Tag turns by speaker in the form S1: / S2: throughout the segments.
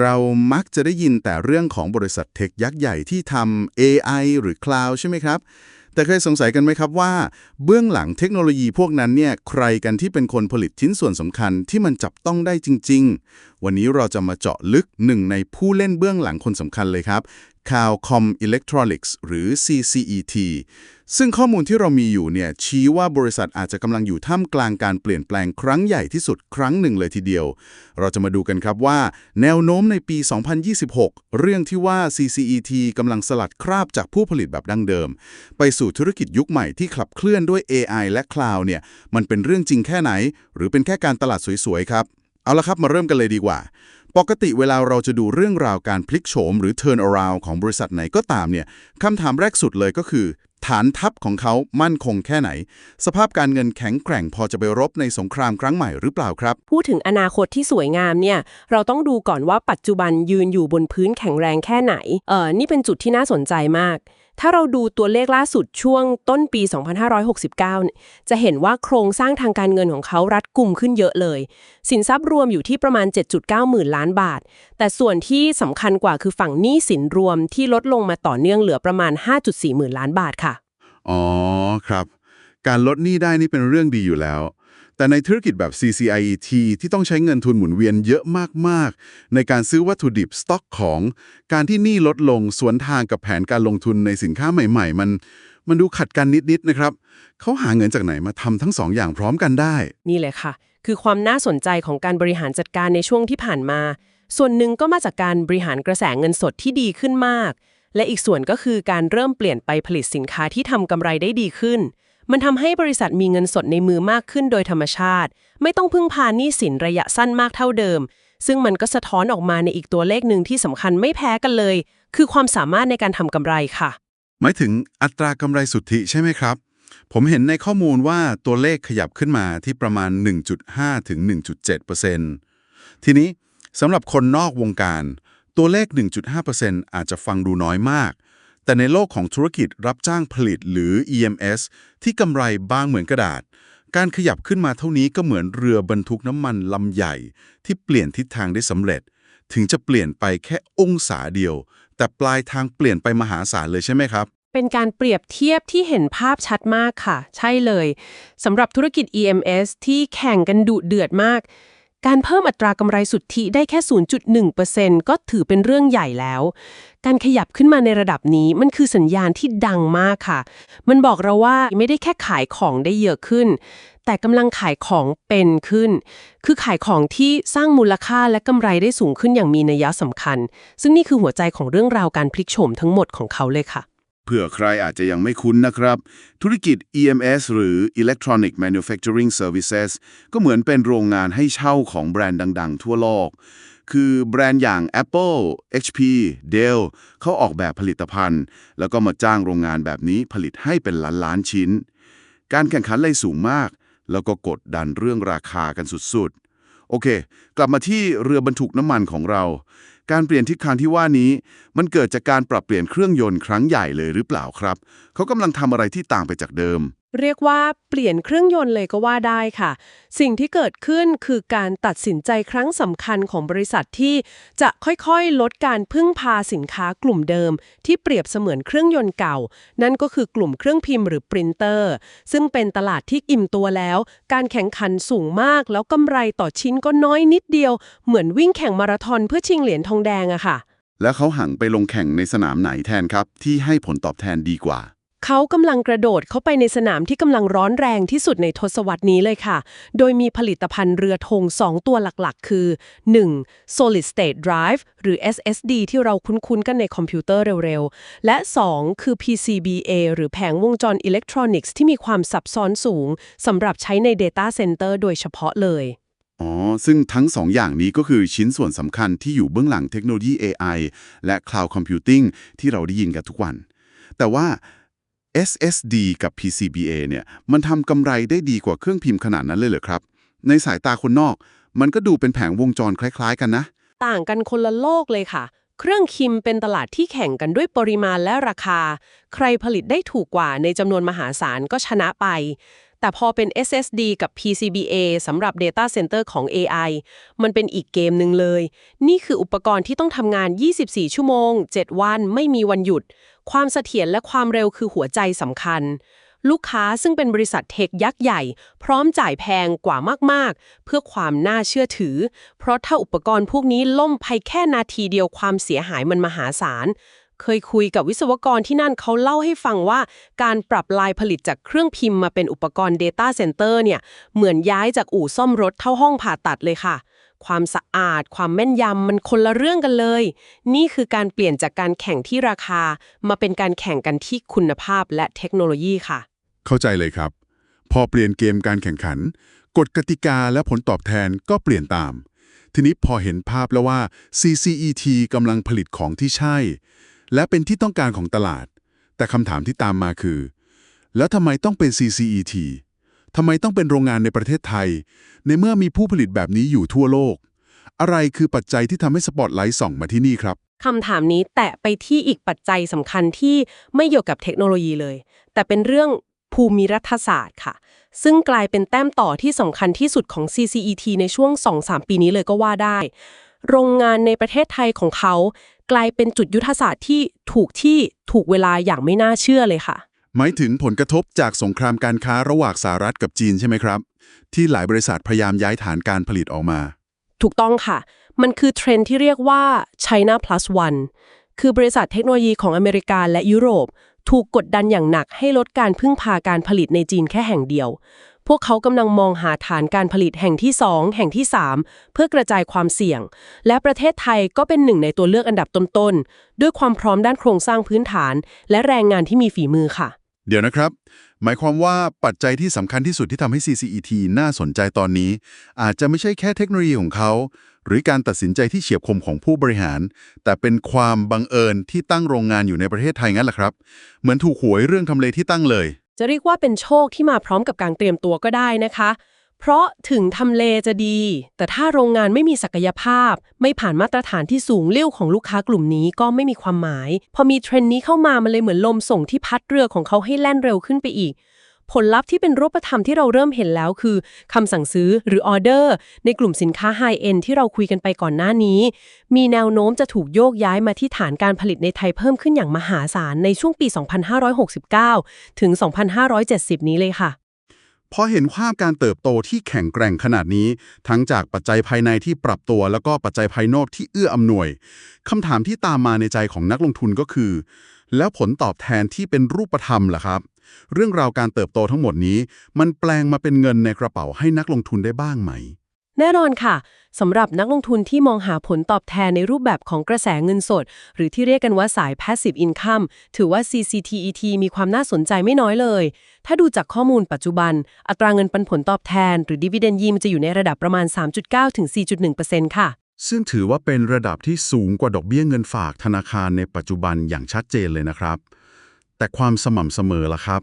S1: เรามักจะได้ยินแต่เรื่องของบริษัทเทคยักษ์ใหญ่ที่ทำ AI หรือ Cloud ใช่ไหมครับ แต่เคยสงสัยกันไหมครับว่า เบื้องหลังเทคโนโลยีพวกนั้นเนี่ยใครกันที่เป็นคนผลิตชิ้นส่วนสำคัญที่มันจับต้องได้จริง ๆ วันนี้เราจะมาเจาะลึกหนึ่งในผู้เล่นเบื้องหลังคนสำคัญเลยครับ Calcom Electronics หรือ CCET ซึ่งข้อมูลที่เรามีอยู่เนี่ยชี้ว่าบริษัทอาจจะกำลังอยู่ท่ามกลางการเปลี่ยนแปลงครั้งใหญ่ที่สุดครั้งหนึ่งเลยทีเดียว เราจะมาดูกันครับว่า แนวโน้มในปี 2026 เรื่องที่ว่า CCET กำลังสลัดคราบจากผู้ผลิตแบบดั้งเดิม ไปสู่ธุรกิจยุคใหม่ที่ขับเคลื่อนด้วย AI และ Cloud เนี่ยมันเป็นเรื่องจริงแค่ไหน หรือเป็นแค่การตลาดสวยๆครับ เอาละครับมาเริ่มกันเลยดีกว่า ปกติเวลาเราจะดูเรื่องราวการพลิกโฉมหรือ turn around ของบริษัทไหนก็ตามเนี่ยคำถามแรกสุดเลยก็คือ ฐานทัพของเขามั่นคงแค่ไหน สภาพการเงินแข็งแกร่งพอจะไปรบในสงครามครั้งใหม่หรือเปล่าครับ
S2: พูดถึงอนาคตที่สวยงามเนี่ย เราต้องดูก่อนว่าปัจจุบันยืนอยู่บนพื้นแข็งแรงแค่ไหน เออนี่เป็นจุดที่น่าสนใจมาก ถ้าเราดูตัวเลขล่าสุดช่วงต้นปี 2569 จะเห็นว่าโครงสร้างทางการเงินของเขารัดกุมขึ้นเยอะเลย สินทรัพย์รวมอยู่ที่ประมาณ 7.9 หมื่นล้านบาท แต่ส่วนที่สำคัญกว่าคือฝั่งหนี้สินรวมที่ลดลงมาต่อเนื่องเหลือประมาณ 5.4 หมื่นล้านบาทค่ะ
S1: อ๋อครับ การลดหนี้ได้นี่เป็นเรื่องดีอยู่แล้ว แต่ในธุรกิจแบบ CCIET ที่ต้องใช้เงินทุนหมุนเวียนเยอะมาก ๆ ในการซื้อวัตถุดิบสต็อกของ การที่หนี้ลดลงสวนทางกับแผนการลงทุนในสินค้าใหม่ ๆ มันมันดูขัดกันนิด ๆ นะครับ เขาหาเงินจากไหนมาทำทั้งสองอย่างพร้อมกันได้
S2: นี่เลยค่ะ คือความน่าสนใจของการบริหารจัดการในช่วงที่ผ่านมา ส่วนหนึ่งก็มาจากการบริหารกระแสเงินสดที่ดีขึ้นมาก และอีกส่วนก็คือการเริ่มเปลี่ยนไปผลิตสินค้าที่ทำกำไรได้ดีขึ้น มันทำให้บริษัทมีเงินสดในมือมากขึ้นโดยธรรมชาติ ไม่ต้องพึ่งพาหนี้สินระยะสั้นมากเท่าเดิม ซึ่งมันก็สะท้อนออกมาในอีกตัวเลขหนึ่งที่สำคัญไม่แพ้กันเลย คือความสามารถในการทำกำไรค่ะ
S1: หมายถึงอัตรากำไรสุทธิใช่ไหมครับ ผมเห็นในข้อมูลว่าตัวเลขขยับขึ้นมาที่ประมาณ 1.5 ถึง 1.7%ทีนี้สำหรับคนนอกวงการ ตัวเลข 1.5%อาจจะฟังดูน้อยมาก แต่ในโลกของธุรกิจรับจ้างผลิตหรือ EMS ที่กำไรบางเหมือนกระดาษ การขยับขึ้นมาเท่านี้ก็เหมือนเรือบรรทุกน้ำมันลำใหญ่ ที่เปลี่ยนทิศทางได้สำเร็จ ถึงจะเปลี่ยนไปแค่องศาเดียว แต่ปลายทางเปลี่ยนไปมหาศาลเลยใช่ไหมครับ
S2: เป็นการเปรียบเทียบที่เห็นภาพชัดมากค่ะ ใช่เลยสำหรับธุรกิจ EMS ที่แข่งกันดุเดือดมาก การเพิ่มอัตรากำไรสุทธิได้แค่ 0.1%ก็ถือเป็นเรื่องใหญ่แล้ว การขยับขึ้นมาในระดับนี้มันคือสัญญาณที่ดังมากค่ะ มันบอกเราว่าไม่ได้แค่ขายของได้เยอะขึ้น แต่กำลังขายของเป็นขึ้น คือขายของที่สร้างมูลค่าและกำไรได้สูงขึ้นอย่างมีนัยสำคัญ ซึ่งนี่คือหัวใจของเรื่องราวการพลิกโฉมทั้งหมดของเขาเลยค่ะ
S1: เผื่อใครอาจจะยังไม่คุ้นนะครับ ธุรกิจ EMS หรือ Electronic Manufacturing Services ก็เหมือนเป็นโรงงานให้เช่าของแบรนด์ดัง ๆ ทั่วโลก คือแบรนด์อย่าง Apple HP Dell เขาออกแบบผลิตภัณฑ์ แล้วก็มาจ้างโรงงานแบบนี้ผลิตให้เป็นล้านๆชิ้น การแข่งขันเลยสูงมาก แล้วก็กดดันเรื่องราคากันสุดๆ โอเค กลับมาที่เรือบรรทุกน้ำมันของเรา การเปลี่ยนทิศทางที่ว่านี้ มันเกิดจากการปรับเปลี่ยนเครื่องยนต์ครั้งใหญ่เลยหรือเปล่าครับ เขากำลังทำอะไรที่ต่างไปจากเดิม
S2: เรียกว่าเปลี่ยนเครื่องยนต์เลยก็ว่าได้ค่ะ สิ่งที่เกิดขึ้นคือการตัดสินใจครั้งสำคัญของบริษัทที่จะค่อยๆ ลดการพึ่งพาสินค้ากลุ่มเดิม ที่เปรียบเสมือนเครื่องยนต์เก่า นั่นก็คือกลุ่มเครื่องพิมพ์หรือปรินเตอร์ ซึ่งเป็นตลาดที่อิ่มตัวแล้ว การแข่งขันสูงมาก แล้วกำไรต่อชิ้นก็น้อยนิดเดียว เหมือนวิ่งแข่งมาราธอนเพื่อชิงเหรียญทองแดงอะค่ะ
S1: แล้วเขาหันไปลงแข่งในสนามไหนแทนครับ ที่ให้ผลตอบแทนดีกว่า
S2: เขากำลังกระโดดเข้าไปในสนามที่กำลังร้อนแรงที่สุดในทศวรรษนี้เลยค่ะ โดยมีผลิตภัณฑ์เรือธง2 ตัวหลักๆ คือ 1. Solid State Drive หรือ SSD ที่เราคุ้นๆ กันในคอมพิวเตอร์เร็วๆ และ 2. คือ PCBA หรือแผงวงจรอิเล็กทรอนิกส์ที่มีความซับซ้อนสูงสำหรับใช้ใน Data Center โดยเฉพาะเลย
S1: อ๋อ ซึ่งทั้งสองอย่างนี้ก็คือชิ้นส่วนสำคัญที่อยู่เบื้องหลังเทคโนโลยี AI และ Cloud Computing ที่เราได้ยินกันทุกวัน แต่ว่า SSD กับ PCBA เนี่ยมันทำกำไรได้ดีกว่าเครื่องพิมพ์ขนาดนั้นเลยเหรอครับ ในสายตาคนนอก มันก็ดูเป็นแผงวงจรคล้ายๆ กันนะ
S2: ต่างกันคนละโลกเลยค่ะ เครื่องคิมเป็นตลาดที่แข่งกันด้วยปริมาณและราคา ใครผลิตได้ถูกกว่าในจำนวนมหาศาลก็ชนะไป แต่พอเป็น SSD กับ PCBA สำหรับ Data Center ของ AI มันเป็นอีกเกมหนึ่งเลย นี่คืออุปกรณ์ที่ต้องทำงาน 24 ชั่วโมง 7 วัน ไม่มีวันหยุด ความเสถียรและความเร็วคือหัวใจสำคัญ ลูกค้าซึ่งเป็นบริษัทเทคยักษ์ใหญ่ พร้อมจ่ายแพงกว่ามาก ๆ เพื่อความน่าเชื่อถือ เพราะถ้าอุปกรณ์พวกนี้ล่มภัยแค่นาทีเดียวความเสียหายมันมหาศาล เคยคุยกับวิศวกรที่นั่นเขาเล่าให้ฟังว่า การปรับลายผลิตจากเครื่องพิมพ์มาเป็นอุปกรณ์ Data Center เนี่ยเหมือนย้ายจากอู่ซ่อมรถเข้าห้องผ่าตัดเลยค่ะ ความสะอาด ความแม่นยำมันคนละเรื่องกันเลย นี่คือการเปลี่ยนจากการแข่งที่ราคา มาเป็นการแข่งกันที่คุณภาพและเทคโนโลยีค่ะ
S1: เข้าใจเลยครับ พอเปลี่ยนเกมการแข่งขันกฎกติกาและผลตอบแทนก็เปลี่ยนตามทีนี้พอเห็นภาพแล้วว่า CCET กำลังผลิตของที่ใช่ และเป็นที่ต้องการของตลาด แต่คำถามที่ตามมาคือ แล้วทำไมต้องเป็น CCET ทำไมต้องเป็นโรงงานในประเทศไทย ในเมื่อมีผู้ผลิตแบบนี้อยู่ทั่วโลก อะไรคือปัจจัยที่ทำให้สปอตไลท์ส่องมาที่นี่ครับ
S2: คำถามนี้แตะไปที่อีกปัจจัยสำคัญที่ไม่เกี่ยวกับเทคโนโลยีเลย แต่เป็นเรื่องภูมิรัฐศาสตร์ค่ะ ซึ่งกลายเป็นแต้มต่อที่สำคัญที่สุดของ CCET ในช่วง 2-3 ปีนี้เลยก็ว่าได้ โรงงานในประเทศไทยของเขา กลายเป็นจุดยุทธศาสตร์ที่ถูกที่ถูกเวลาอย่างไม่น่าเชื่อเลยค่ะ
S1: หมายถึงผลกระทบจากสงครามการค้าระหว่างสหรัฐกับจีนใช่ไหมครับ ที่หลายบริษัทพยายามย้ายฐานการผลิตออกมา
S2: ถูกต้องค่ะ มันคือเทรนด์ที่เรียกว่า China plus one คือบริษัทเทคโนโลยีของอเมริกาและยุโรป ถูกกดดันอย่างหนักให้ลดการพึ่งพาการผลิตในจีนแค่แห่งเดียว พวกเขากำลังมองหาฐานการผลิตแห่งที่ 2 แห่งที่ 3 เพื่อกระจายความเสี่ยง และประเทศไทยก็เป็นหนึ่งในตัวเลือกอันดับต้นๆ ด้วยความพร้อมด้านโครงสร้างพื้นฐาน และแรงงานที่มีฝีมือค่ะ
S1: เดี๋ยวนะครับ หมายความว่าปัจจัยที่สำคัญที่สุดที่ทำให้ CCET น่าสนใจตอนนี้ อาจจะไม่ใช่แค่เทคโนโลยีของเขา หรือการตัดสินใจที่เฉียบคมของผู้บริหาร แต่เป็นความบังเอิญที่ตั้งโรงงานอยู่ในประเทศไทยงั้นแหละครับ เหมือนถูกหวยเรื่องทำเลที่ตั้งเลย
S2: จะเรียกว่าเป็นโชคที่มาพร้อมกับการเตรียมตัวก็ได้นะคะ เพราะถึงทำเลจะดี แต่ถ้าโรงงานไม่มีศักยภาพ ไม่ผ่านมาตรฐานที่สูงเลี้ยวของลูกค้ากลุ่มนี้ก็ไม่มีความหมาย พอมีเทรนด์นี้เข้ามามันเลยเหมือนลมส่งที่พัดเรือของเขาให้แล่นเร็วขึ้นไปอีก ผลลัพธ์ที่เป็นรูปธรรมที่เราเริ่มเห็นแล้วคือคำสั่งซื้อหรือออเดอร์ในกลุ่มสินค้าไฮเอ็นที่เราคุยกันไปก่อนหน้านี้ มีแนวโน้มจะถูกโยกย้ายมาที่ฐานการผลิตในไทยเพิ่มขึ้นอย่างมหาศาลในช่วงปี 2569 ถึง 2570 นี้เลยค่ะ
S1: พอเห็นภาพการเติบโตที่แข็งแกร่งขนาดนี้ ทั้งจากปัจจัยภายในที่ปรับตัว แล้วก็ปัจจัยภายนอกที่เอื้ออำนวยคำถามที่ตามมาในใจของนักลงทุนก็คือ แล้วผลตอบแทนที่เป็นรูปธรรมล่ะครับ เรื่องราวการเติบโตทั้งหมดนี้ มันแปลงมาเป็นเงินในกระเป๋าให้นักลงทุนได้บ้างไหม
S2: แน่นอนค่ะสำหรับนักลงทุนที่มองหาผลตอบแทนในรูปแบบของกระแสเงินสด หรือที่เรียกกันว่าสาย passive income ถือว่า CCTET มีความน่าสนใจไม่น้อยเลย ถ้าดูจากข้อมูลปัจจุบัน อัตราเงินปันผลตอบแทน หรือ dividend yield มันจะอยู่ในระดับประมาณ 3.9ถึง4.1%ค่ะ
S1: ซึ่งถือว่าเป็นระดับที่สูงกว่าดอกเบี้ยเงินฝากธนาคารในปัจจุบันอย่างชัดเจนเลยนะครับ แต่ความสม่ำเสมอล่ะครับ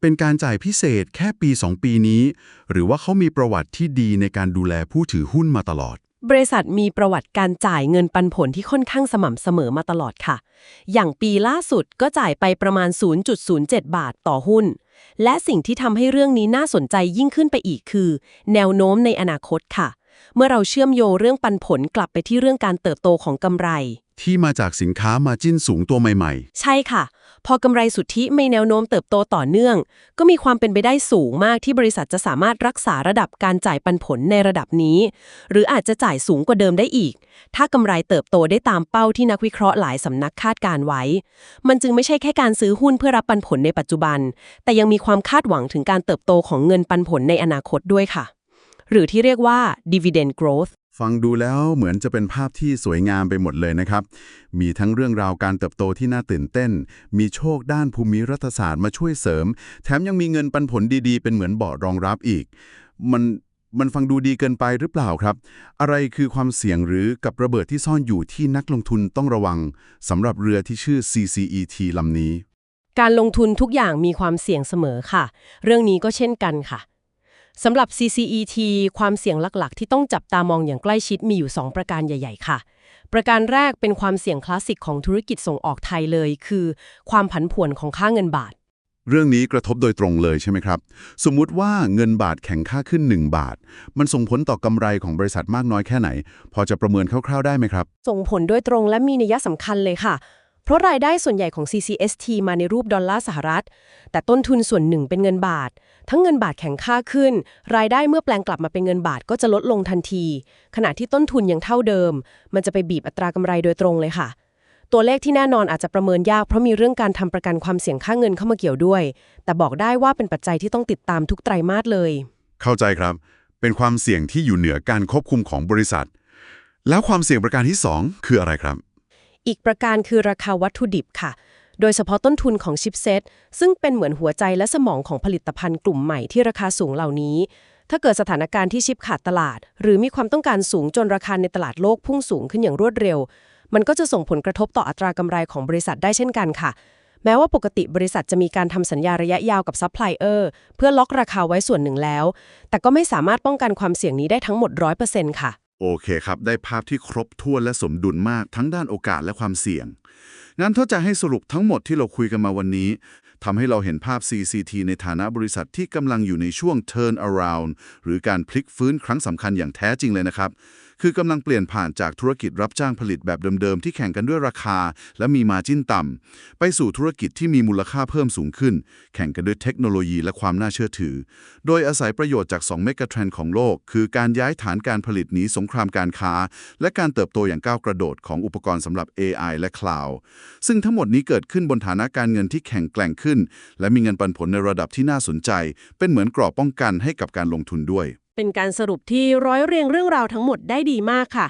S1: เป็นการจ่ายพิเศษแค่ปี 2 ปีนี้ หรือว่าเขามีประวัติที่ดีในการดูแลผู้ถือหุ้นมาตลอด
S2: บริษัทมีประวัติการจ่ายเงินปันผลที่ค่อนข้างสม่ำเสมอมาตลอดค่ะ อย่างปีล่าสุดก็จ่ายไปประมาณ 0.07 บาทต่อหุ้น และสิ่งที่ทำให้เรื่องนี้น่าสนใจยิ่งขึ้นไปอีกคือ แนวโน้มในอนาคตค่ะ เมื่อเราเชื่อมโยงเรื่องปันผลกลับไปที่เรื่องการเติบโตของกำไร
S1: ที่มาจากสินค้ามาจิ้นสูงตัวใหม่
S2: ใช่ค่ะ พอกำไรสุทธิไม่แนวโน้มเติบโตต่อเนื่อง ก็มีความเป็นไปได้สูงมากที่บริษัทจะสามารถรักษาระดับการจ่ายปันผลในระดับนี้ หรืออาจจะจ่ายสูงกว่าเดิมได้อีก ถ้ากำไรเติบโตได้ตามเป้าที่นักวิเคราะห์หลายสำนักคาดการไว้ มันจึงไม่ใช่แค่การซื้อหุ้นเพื่อรับปันผลในปัจจุบัน แต่ยังมีความคาดหวังถึงการเติบโตของเงินปันผลในอนาคตด้วยค่ะ หรือที่เรียกว่า dividend growth
S1: ๆฟังดูแล้วเหมือนจะเป็นภาพที่สวยงามไปหมดเลยนะครับ มีทั้งเรื่องราวการเติบโตที่น่าตื่นเต้น มีโชคด้านภูมิรัฐศาสตร์มาช่วยเสริม แถมยังมีเงินปันผลดีๆ เป็นเหมือนเบาะรองรับอีก มันมันฟังดูดีเกินไปหรือเปล่าครับ อะไรคือความเสี่ยงหรือกับระเบิดที่ซ่อนอยู่ที่นักลงทุนต้องระวังสำหรับเรือที่ชื่อ CCET ลำนี้
S2: การลงทุนทุกอย่างมีความเสี่ยงเสมอค่ะ เรื่องนี้ก็เช่นกันค่ะ สำหรับ CCET ความเสี่ยงหลักๆ ที่ต้องจับตามองอย่างใกล้ชิดมีอยู่ 2 ประการใหญ่ ๆ ค่ะ ประการแรกเป็นความเสี่ยงคลาสสิกของธุรกิจส่งออกไทยเลย คือ ความผันผวนของค่าเงินบาท
S1: เรื่องนี้กระทบโดยตรงเลยใช่ไหมครับ สมมุติว่าเงินบาทแข็งค่าขึ้น 1 บาท มันส่งผลต่อกำไรของบริษัทมากน้อยแค่ไหน พอจะประเมินคร่าวๆได้ไหมครับ
S2: ส่งผลโดยตรงและมีนัยสำคัญเลยค่ะ เพราะรายได้ส่วนใหญ่ของ CCST มาในรูปดอลลาร์สหรัฐ แต่ต้นทุนส่วนหนึ่งเป็นเงินบาท ทั้งเงินบาทแข็งค่าขึ้น รายได้เมื่อแปลงกลับมาเป็นเงินบาทก็จะลดลงทันที ขณะที่ต้นทุนยังเท่าเดิม มันจะไปบีบอัตรากำไรโดยตรงเลยค่ะ ตัวเลขที่แน่นอนอาจจะประเมินยากเพราะมีเรื่องการทำประกันความเสี่ยงค่าเงินเข้ามาเกี่ยวด้วย แต่บอกได้ว่าเป็นปัจจัยที่ต้องติดตามทุกไตรมาสเลย
S1: เข้าใจครับ เป็นความเสี่ยงที่อยู่เหนือการควบคุมของบริษัท แล้วความเสี่ยงประการที่ 2 คืออะไรครับ
S2: อีกประการคือราคาวัตถุดิบค่ะ โดยเฉพาะต้นทุนของชิปเซตซึ่งเป็นเหมือนหัวใจและสมองของผลิตภัณฑ์กลุ่มใหม่ที่ราคาสูงเหล่านี้ ถ้าเกิดสถานการณ์ที่ชิปขาดตลาด หรือมีความต้องการสูงจนราคาในตลาดโลกพุ่งสูงขึ้นอย่างรวดเร็ว มันก็จะส่งผลกระทบต่ออัตรากำไรของบริษัทได้เช่นกันค่ะ แม้ว่าปกติบริษัทจะมีการทำสัญญาระยะยาวกับซัพพลายเออร์เพื่อล็อกราคาไว้ส่วนหนึ่งแล้ว แต่ก็ไม่สามารถป้องกันความเสี่ยงนี้ได้ทั้งหมด100%ค่ะ
S1: โอเคครับ ได้ภาพที่ครบถ้วนและสมดุลมากทั้งด้านโอกาสและความเสี่ยง งั้นถ้าจะให้สรุปทั้งหมดที่เราคุยกันมาวันนี้ทำให้เราเห็นภาพ CCT ในฐานะบริษัทที่กำลังอยู่ในช่วง turn around หรือการพลิกฟื้นครั้งสำคัญอย่างแท้จริงเลยนะครับ คือกำลังเปลี่ยนผ่านจากธุรกิจรับจ้างผลิตแบบเดิมๆ ที่แข่งกันด้วยราคา และมีมาจิ้นต่ำ ไปสู่ธุรกิจที่มีมูลค่าเพิ่มสูงขึ้น แข่งกันด้วยเทคโนโลยีและความน่าเชื่อถือ โดยอาศัยประโยชน์จาก 2 เมกะเทรนด์ของโลก คือการย้ายฐานการผลิตหนีสงครามการค้า และการเติบโตอย่างก้าวกระโดดของอุปกรณ์สำหรับ AI และ Cloud ซึ่งทั้งหมดนี้เกิดขึ้นบนฐานะการเงินที่แข็งแกร่งขึ้น และมีเงินปันผลในระดับที่น่าสนใจ เป็นเหมือนกรอบป้องกันให้กับการลงทุนด้วย
S3: เป็นการสรุปที่ร้อยเรียงเรื่องราวทั้งหมดได้ดีมากค่ะ